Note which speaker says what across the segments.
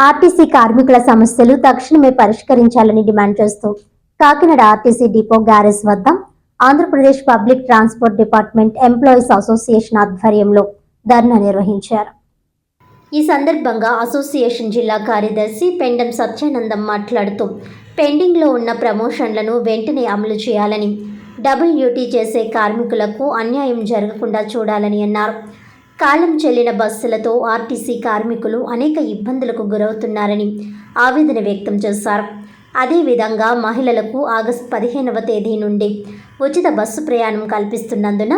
Speaker 1: RTC కార్మికుల సమస్యలు తక్షణమే పరిష్కరించాలని డిమాండ్ చేస్తూ కాకినాడ ఆర్టీసీ డిపో గ్యారేజ్ వద్ద Andhra Pradesh public transport department employees association ఆధ్వర్యంలో ధర్నా నిర్వహించారు. ఈ సందర్భంగా అసోసియేషన్ జిల్లా కార్యదర్శి పెండం సత్యానందం మాట్లాడుతూ పెండింగ్లో ఉన్న ప్రమోషన్లను వెంటనే అమలు చేయాలని డబుల్ డ్యూటీ చేసే కార్మికులకు అన్యాయం జరగకుండా చూడాలని అన్నారు. కాలం చెల్లిన బస్సులతో ఆర్టీసీ కార్మికులు అనేక ఇబ్బందులకు గురవుతున్నారని ఆవేదన వ్యక్తం చేశారు. అదేవిధంగా మహిళలకు ఆగస్టు పదిహేనవ తేదీ నుండి ఉచిత బస్సు ప్రయాణం కల్పిస్తున్నందున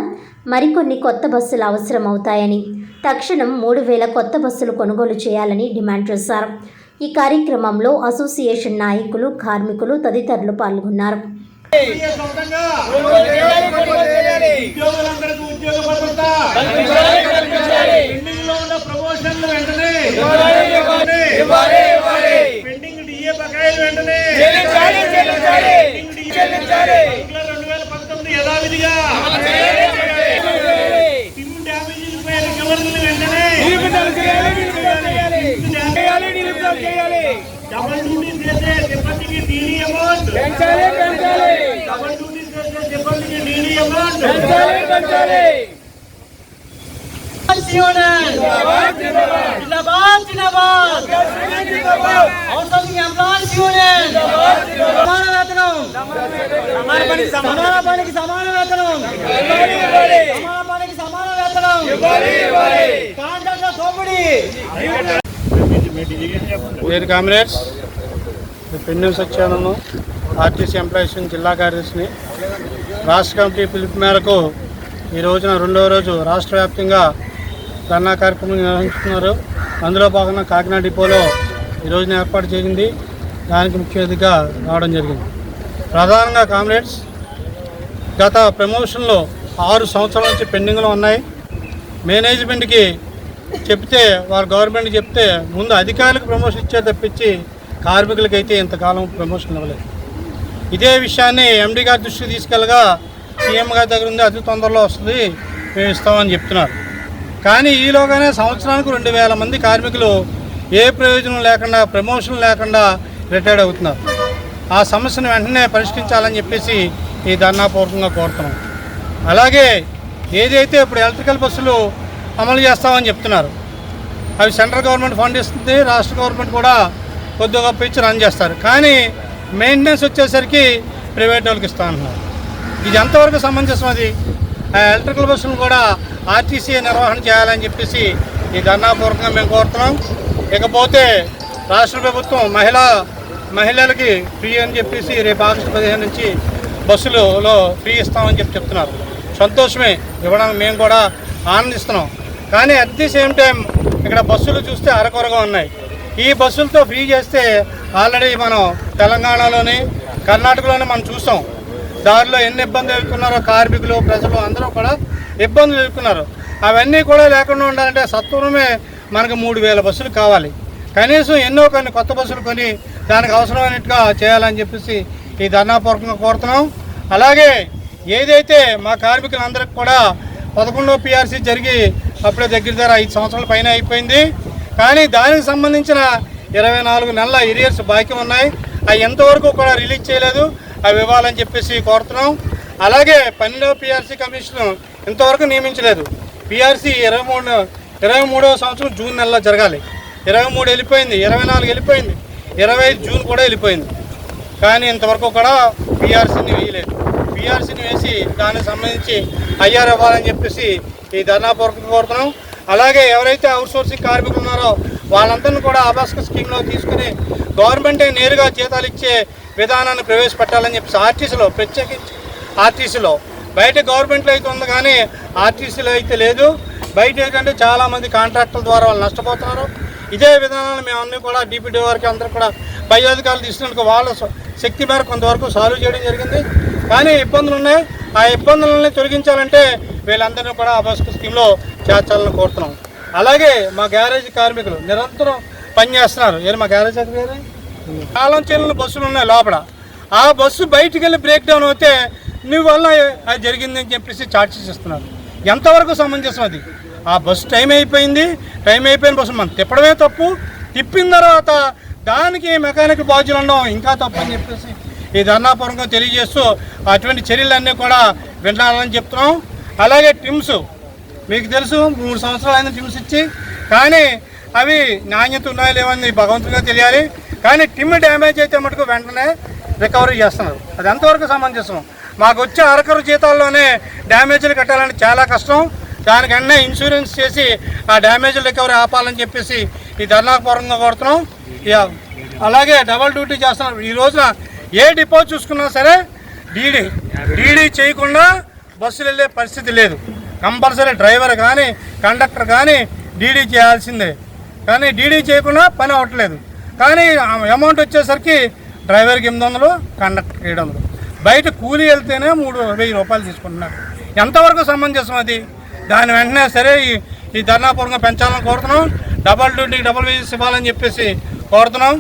Speaker 1: మరికొన్ని కొత్త బస్సులు అవసరం అవుతాయని తక్షణం మూడు వేల కొత్త బస్సులు కొనుగోలు చేయాలని డిమాండ్ చేశారు. ఈ కార్యక్రమంలో అసోసియేషన్ నాయకులు కార్మికులు తదితరులు పాల్గొన్నారు.
Speaker 2: ఉద్యోగులందరికీ ఉద్యోగ భద్రత పెండింగ్లో ఉన్న ప్రమోషన్లు వెంటనే పెండింగ్ డిఏ బకాయిలు వెంటనే రెండు వేల పంతొమ్మిది యథావిధిగా సిమ్ డ్యామేజీలు పై వెంటనే డబల్ డ్యూటీ చేసే డబల్ డ్యూటీ చేసే
Speaker 3: జిందాబాద్ జిందాబాద్. Employees union. సమాన వేతనం సమాన పనికి సమాన పనికి సమాన వేతనం సమాన పనికి సమాన వేతనం కాంట్రాక్టర్ దోపిడీ
Speaker 4: వేరు comrades. Pennem Satyanandam RTC employees జిల్లా కార్యదర్శిని రాష్ట్ర కమిటీ పిలుపు మేరకు ఈ రోజున రెండవ రోజు రాష్ట్ర వ్యాప్తంగా ధర్నా కార్యక్రమం నిర్వహిస్తున్నారు. అందులో భాగంగా కాకినాడ డిపోలో ఈ రోజున ఏర్పాటు జరిగింది. దానికి ముఖ్య అతిథిగా రావడం జరిగింది. ప్రధానంగా కామ్రేడ్స్ గత ప్రమోషన్లో ఆరు సంవత్సరాల నుంచి పెండింగ్లో ఉన్నాయి. మేనేజ్మెంట్కి చెప్తే వారు గవర్నమెంట్ చెప్తే ముందు అధికారులకు ప్రమోషన్ ఇచ్చే తప్పించి కార్మికులకైతే ఇంతకాలం ప్రమోషన్ ఇవ్వలేదు. ఇదే విషయాన్ని ఎండీ గారి దృష్టికి తీసుకెళ్ళగా సీఎం గారి దగ్గర ఉంది అతి తొందరలో వస్తుంది మేము ఇస్తామని చెప్తున్నారు. కానీ ఈలోగానే సంవత్సరానికి రెండు వేల మంది కార్మికులు ఏ ప్రయోజనం లేకుండా ప్రమోషన్ లేకుండా రిటైర్డ్ అవుతున్నారు. ఆ సమస్యను వెంటనే పరిష్కరించాలని చెప్పేసి ఈ ధర్నాపూర్వకంగా కోరుతున్నాం. అలాగే ఏదైతే ఇప్పుడు ఎలక్ట్రికల్ బస్సులు అమలు చేస్తామని చెప్తున్నారు అవి సెంట్రల్ గవర్నమెంట్ ఫండ్ ఇస్తుంది రాష్ట్ర గవర్నమెంట్ కూడా కొద్దిగా గొప్ప ఇచ్చి రన్ చేస్తారు. కానీ మెయింటెనెన్స్ వచ్చేసరికి ప్రైవేట్ వాళ్ళకి ఇస్తా అంటున్నారు. ఇది ఎంతవరకు సమంజసం అది? ఆ ఎలక్ట్రికల్ బస్సులను కూడా ఆర్టీసీ నిర్వహణ చేయాలని చెప్పేసి ఈ ధర్నాపూర్వకంగా మేము కోరుతున్నాం. ఇకపోతే రాష్ట్ర ప్రభుత్వం మహిళా మహిళలకి ఫ్రీ అని చెప్పేసి రేపు ఆగస్టు పదిహేను నుంచి బస్సులలో ఫ్రీ ఇస్తామని చెప్పి చెప్తున్నారు. సంతోషమే ఇవ్వడానికి మేము కూడా ఆనందిస్తున్నాం. కానీ అట్ ది సేమ్ టైం ఇక్కడ బస్సులు చూస్తే అరకొరగా ఉన్నాయి. ఈ బస్సులతో ఫ్రీ చేస్తే ఆల్రెడీ మనం తెలంగాణలోని కర్ణాటకలోనే మనం చూసాం దారిలో ఎన్ని ఇబ్బందులు ఎదుర్కొన్నారో కార్మికులు ప్రజలు అందరూ కూడా ఇబ్బందులు ఎదుర్కొన్నారు. అవన్నీ కూడా లేకుండా ఉండాలంటే సత్వరమే మనకు మూడు వేల బస్సులు కావాలి. కనీసం ఎన్నో కొన్ని కొత్త బస్సులు కొని దానికి అవసరమైనట్టుగా చేయాలని చెప్పేసి ఈ ధర్నాపూర్వకంగా కోరుతున్నాం. అలాగే ఏదైతే మా కార్మికులందరికీ కూడా పదకొండో పిఆర్సీ జరిగి అప్పుడే దగ్గర దగ్గర ఐదు సంవత్సరాల పైన అయిపోయింది. కానీ దానికి సంబంధించిన ఇరవై నాలుగు నెలల ఇరియర్స్ బాకీ ఉన్నాయి. అవి ఎంతవరకు కూడా రిలీజ్ చేయలేదు. అవి ఇవ్వాలని చెప్పేసి కోరుతున్నాం. అలాగే పన్నెండవ పిఆర్సీ కమిషన్ ఇంతవరకు నియమించలేదు. పిఆర్సీ ఇరవై మూడు ఇరవై మూడవ సంవత్సరం జూన్ నెలలో జరగాలి. ఇరవై మూడు వెళ్ళిపోయింది ఇరవై నాలుగు వెళ్ళిపోయింది ఇరవై ఐదు జూన్ కూడా వెళ్ళిపోయింది. కానీ ఇంతవరకు కూడా పిఆర్సీని వేయలేదు. పిఆర్సీని వేసి దానికి సంబంధించి ఐఆర్ ఇవ్వాలని చెప్పేసి ఈ ధర్నాపూర్వకం కోరుతున్నాం. అలాగే ఎవరైతే అవుట్సోర్సింగ్ కార్మికులు ఉన్నారో వాళ్ళందరినీ కూడా ఆబాస్క స్కీమ్లో తీసుకుని గవర్నమెంటే నేరుగా జీతాలు ఇచ్చే విధానాన్ని ప్రవేశపెట్టాలని చెప్పేసి ఆర్టీసీలో ప్రత్యేకించి ఆర్టీసీలో బయట గవర్నమెంట్లో అయితే ఉంది కానీ ఆర్టీసీలో అయితే లేదు. బయట ఏంటంటే చాలామంది కాంట్రాక్టుల ద్వారా వాళ్ళు నష్టపోతున్నారు. ఇదే విధానాన్ని మేము అన్నీ కూడా డిప్యూటీ వారికి అందరూ కూడా పై అధికారులు తీసుకున్నందుకు వాళ్ళ శక్తి మేరకు కొంతవరకు సాల్వ్ చేయడం జరిగింది. కానీ ఇబ్బందులు ఉన్నాయి ఆ ఇబ్బందులని తొలగించాలంటే వీళ్ళందరినీ కూడా ఆ బస్కు స్కీమ్లో చేర్చాలని కోరుతున్నాం. అలాగే మా గ్యారేజ్ కార్మికులు నిరంతరం పనిచేస్తున్నారు. ఏది మా గ్యారేజ్ ఎక్కడ కాలం చెల్లిన బస్సులు ఉన్నాయి లోపల. ఆ బస్సు బయటికి వెళ్ళి బ్రేక్ డౌన్ అవుతే నీ వల్ల అది జరిగిందని చెప్పేసి చార్జెస్ ఇస్తున్నారు ఎంతవరకు సమంజసం అది? ఆ బస్సు టైం అయిపోయింది. టైం అయిపోయిన బస్సు మనం తిప్పడమే తప్పు. తిప్పిన తర్వాత దానికి మెకానిక్ బాధ్యులు ఉండడం ఇంకా తప్పని చెప్పేసి ఈ ధర్నాపూర్వకంగా తెలియజేస్తూ అటువంటి చర్యలన్నీ కూడా వినాలని చెప్తున్నాం. అలాగే టిమ్స్ మీకు తెలుసు మూడు సంవత్సరాలు అయిన టిమ్స్ ఇచ్చి కానీ అవి నాణ్యత ఉన్నాయో లేవని భగవంతుడిగా తెలియాలి. కానీ టిమ్ డ్యామేజ్ అయితే మటుకు వెంటనే రికవరీ చేస్తున్నారు. అది ఎంతవరకు సమంజసం? మాకు వచ్చే అరకరు జీతాల్లోనే డ్యామేజీలు కట్టాలని చాలా కష్టం. దానికన్నా ఇన్సూరెన్స్ చేసి ఆ డ్యామేజీలు రికవరీ ఆపాలని చెప్పేసి ఈ ధర్నాపూర్వకంగా కోరుతున్నాం. ఇక అలాగే డబల్ డ్యూటీ చేస్తున్నారు. ఈ రోజున ఏ డిపో చూసుకున్నా సరే డీడీ డీడీ చేయకుండా బస్సులు వెళ్ళే పరిస్థితి లేదు. కంపల్సరీ డ్రైవర్ కానీ కండక్టర్ కానీ డీడీ చేయాల్సిందే. కానీ డీడీ చేయకుండా పని అవ్వట్లేదు. కానీ అమౌంట్ వచ్చేసరికి డ్రైవర్కి ఎనిమిది వందలు కండక్టర్కి ఏడు వందలు. బయట కూలీ వెళ్తేనే మూడు వెయ్యి రూపాయలు తీసుకుంటున్నారు. ఎంతవరకు సమంజసం అది? దాని వెంటనే సరే ఈ ఈ ధర్నాపూర్వకంగా పెంచాలని కోరుతున్నాం. డబల్ డ్యూటీకి డబల్ వేజెస్ ఇవ్వాలని చెప్పేసి కోరుతున్నాం.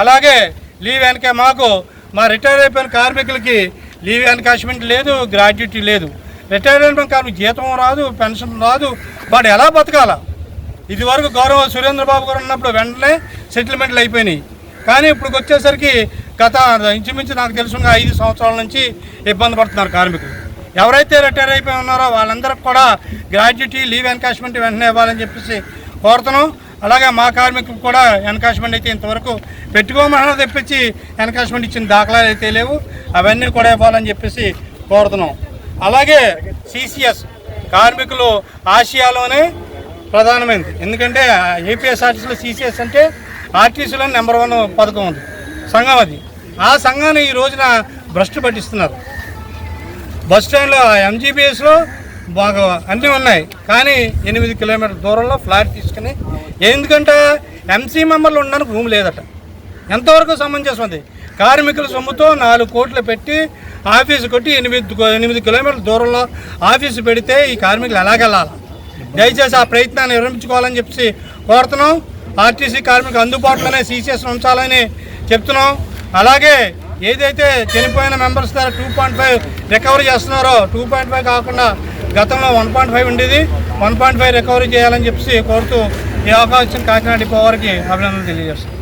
Speaker 4: అలాగే లీవ్ వెనక మాకు మా రిటైర్ అయిపోయిన కార్మికులకి లీవ్ ఎన్కాష్మెంట్ లేదు గ్రాడ్యుటీ లేదు. రిటైర్ అయిపోయిన కార్మిక జీతం రాదు పెన్షన్ రాదు. వాడు ఎలా బతకాల? ఇది వరకు గౌరవ సురేంద్రబాబు గారు ఉన్నప్పుడు వెంటనే సెటిల్మెంట్లు అయిపోయినాయి. కానీ ఇప్పుడు వచ్చేసరికి గత ఇంచుమించు నాకు తెలుసుగా ఐదు సంవత్సరాల నుంచి ఇబ్బంది పడుతున్నారు కార్మికులు. ఎవరైతే రిటైర్ అయిపోయి ఉన్నారో వాళ్ళందరికీ కూడా గ్రాడ్యుటీ లీవ్ ఎన్కాష్మెంట్ వెంటనే ఇవ్వాలని చెప్పేసి కోరుతున్నాం. అలాగే మా కార్మికులకు కూడా ఎన్కాష్మెంట్ అయితే ఇంతవరకు పెట్టుకోమన్నా తెప్పించి ఎన్కాష్మెంట్ ఇచ్చిన దాఖలాలు అయితే లేవు. అవన్నీ కూడా ఇవ్వాలని చెప్పేసి కోరుతున్నాం. అలాగే సిసిఎస్ కార్మికులు ఆసియాలోనే ప్రధానమైనది ఎందుకంటే ఏపీఎస్ఆర్టీసీలో సీసీఎస్ అంటే ఆర్టీసీలో నెంబర్ వన్ పథకం ఉంది. సంఘం అది. ఆ సంఘాన్ని ఈ రోజున భ్రష్టు పట్టిస్తున్నారు. బస్ స్టాండ్లో ఎంజీబీఎస్లో బాగా అన్నీ ఉన్నాయి. కానీ ఎనిమిది కిలోమీటర్ల దూరంలో ఫ్లాట్ తీసుకుని ఎందుకంటే ఎంసీ మెంబర్లు ఉండడానికి రూమ్ లేదట. ఎంతవరకు సమంజసం ఉంది కార్మికుల సొమ్ముతో నాలుగు కోట్లు పెట్టి ఆఫీసు కొట్టి ఎనిమిది ఎనిమిది కిలోమీటర్ల దూరంలో ఆఫీసు పెడితే ఈ కార్మికులు ఎలాగెళ్ళాలి? దయచేసి ఆ ప్రయత్నాన్ని విరమించుకోవాలని చెప్పి కోరుతున్నాం. ఆర్టీసీ కార్మికులు అందుబాటులోనే సీసీఎస్ ఉంచాలని చెప్తున్నాం. అలాగే ఏదైతే చనిపోయిన మెంబర్స్ ద్వారా టూ పాయింట్ ఫైవ్ రికవరీ చేస్తున్నారో టూ పాయింట్ ఫైవ్ కాకుండా గతంలో వన్ పాయింట్ ఫైవ్ ఉండేది. వన్ పాయింట్ ఫైవ్ రికవరీ చేయాలని చెప్పి కోరుతూ ఈ అవకాశం కాకినాడ డిపో వారికి అభినందనలు తెలియజేస్తున్నాం.